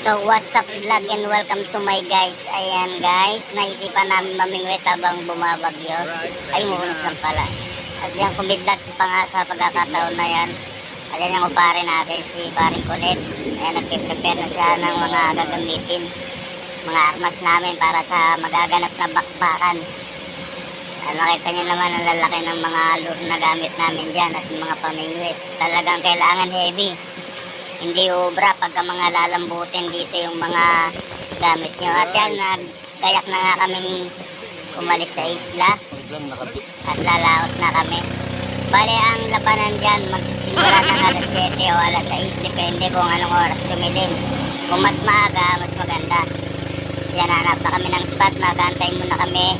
So what's up vlog and welcome to my guys. Ayan guys, naisipan namin mamingwit habang bumabagyo. Ay, muunos lang pala. At yan, kumidlat pa nga sa pagkakataon na yan. Ayan yung upare natin, si paring Colette. Ayan, nagpe-prepare na siya ng mga gagamitin. Mga armas namin para sa magaganap na bakbakan. Ano, makita nyo naman ang lalaki ng mga lure na gamit namin dyan at mga pamingwit. Talagang kailangan heavy hindi obra pagka mga lalambutin dito yung mga gamit nyo. At yan, nagkayak na nga kaming umalis sa isla at lalaot na kami. Bale, ang labanan dyan, magsisimula ng alas 7 o alas 6, depende kung anong oras dumilim. Kung mas maaga, mas maganda. Yan, hanap na kami ng spot, magantay muna kami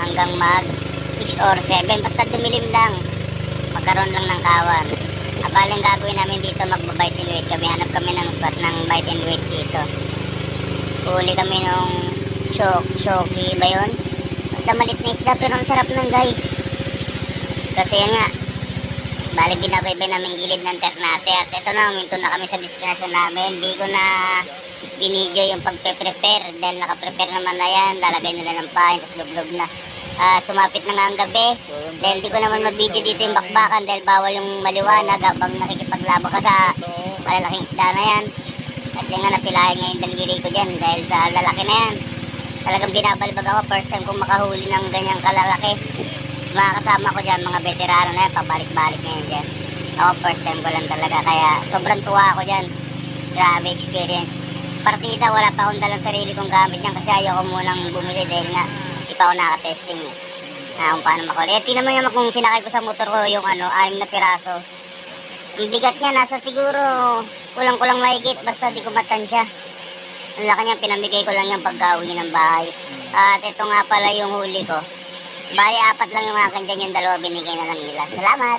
hanggang mag 6 or 7. Basta dumilim lang, magkaroon lang ng kawan. Abaling gagawin namin dito, magbabite and wait kami. Hanap kami ng spot ng bite and wait dito. Huli kami nung shock, shocky ba yun? Basta malit na isda pero ang sarap nun guys. Kasi yan nga, bali binabaybay namin gilid ng Ternate at ito na, uminto na kami sa destination namin. Hindi ko na binidyo yung pagpe-prepare dahil naka-prepare naman na yan. Lalagay nila ng pahin, tapos lublog na. Ah, sumapit na nga ang gabi. Dahil di ko naman mabidyo dito yung bakbakan dahil bawal yung maliwanag habang nakikipaglabo ka sa malalaking isda na yan. At yan nga napilayan nga yung daliri ko dyan dahil sa lalaki na yan. Talagang binabalbag ako first time kong makahuli ng ganyang kalalaki. Mga kasama ko dyan, mga veterano na yan, pabalik-balik na yan dyan. Ako first time ko lang talaga kaya sobrang tuwa ako dyan. Grabe experience. Partida, wala pa akong dalang sarili kong gamit yan kasi ayoko munang bumili dahil nga pa ako nakatesting eh. Na kung paano makulit. Eh, tingnan mo naman kung sinakay ko sa motor ko yung ano, anim na piraso. Ang bigat niya, nasa siguro kulang-kulang mahigit basta di ko matansya. Ang laki niya, pinamigay ko lang yung pagka-uwi ng bahay. At ito nga pala yung huli ko. Bali, apat lang yung akin dyan, yung dalawa binigay na lang nila. Salamat!